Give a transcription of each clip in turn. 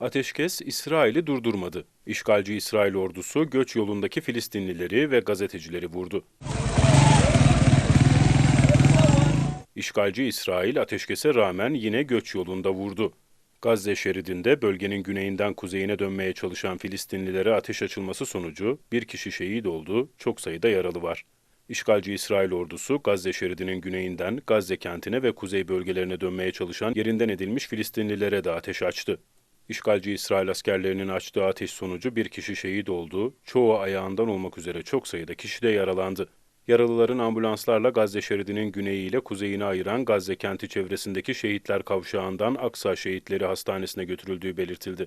Ateşkes İsrail'i durdurmadı. İşgalci İsrail ordusu göç yolundaki Filistinlileri ve gazetecileri vurdu. İşgalci İsrail ateşkese rağmen yine göç yolunda vurdu. Gazze şeridinde bölgenin güneyinden kuzeyine dönmeye çalışan Filistinlilere ateş açılması sonucu bir kişi şehit oldu, çok sayıda yaralı var. İşgalci İsrail ordusu Gazze şeridinin güneyinden Gazze kentine ve kuzey bölgelerine dönmeye çalışan yerinden edilmiş Filistinlilere de ateş açtı. İşgalci İsrail askerlerinin açtığı ateş sonucu bir kişi şehit oldu, çoğu ayağından olmak üzere çok sayıda kişi de yaralandı. Yaralıların ambulanslarla Gazze şeridinin güneyi ile kuzeyini ayıran Gazze kenti çevresindeki şehitler kavşağından Aksa Şehitleri Hastanesi'ne götürüldüğü belirtildi.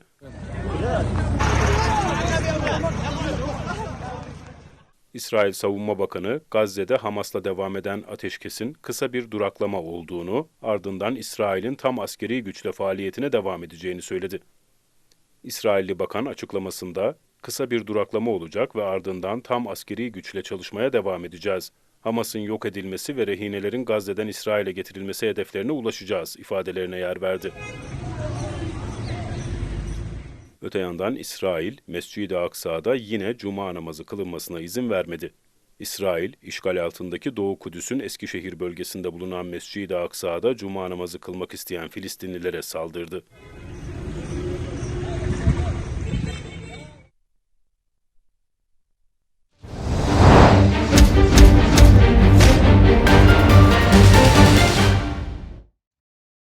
İsrail Savunma Bakanı Gazze'de Hamas'la devam eden ateşkesin kısa bir duraklama olduğunu, ardından İsrail'in tam askeri güçle faaliyetine devam edeceğini söyledi. İsrailli bakan açıklamasında kısa bir duraklama olacak ve ardından tam askeri güçle çalışmaya devam edeceğiz. Hamas'ın yok edilmesi ve rehinelerin Gazze'den İsrail'e getirilmesi hedeflerine ulaşacağız ifadelerine yer verdi. Öte yandan İsrail, Mescid-i Aksa'da yine cuma namazı kılınmasına izin vermedi. İsrail, işgal altındaki Doğu Kudüs'ün Eskişehir bölgesinde bulunan Mescid-i Aksa'da cuma namazı kılmak isteyen Filistinlilere saldırdı.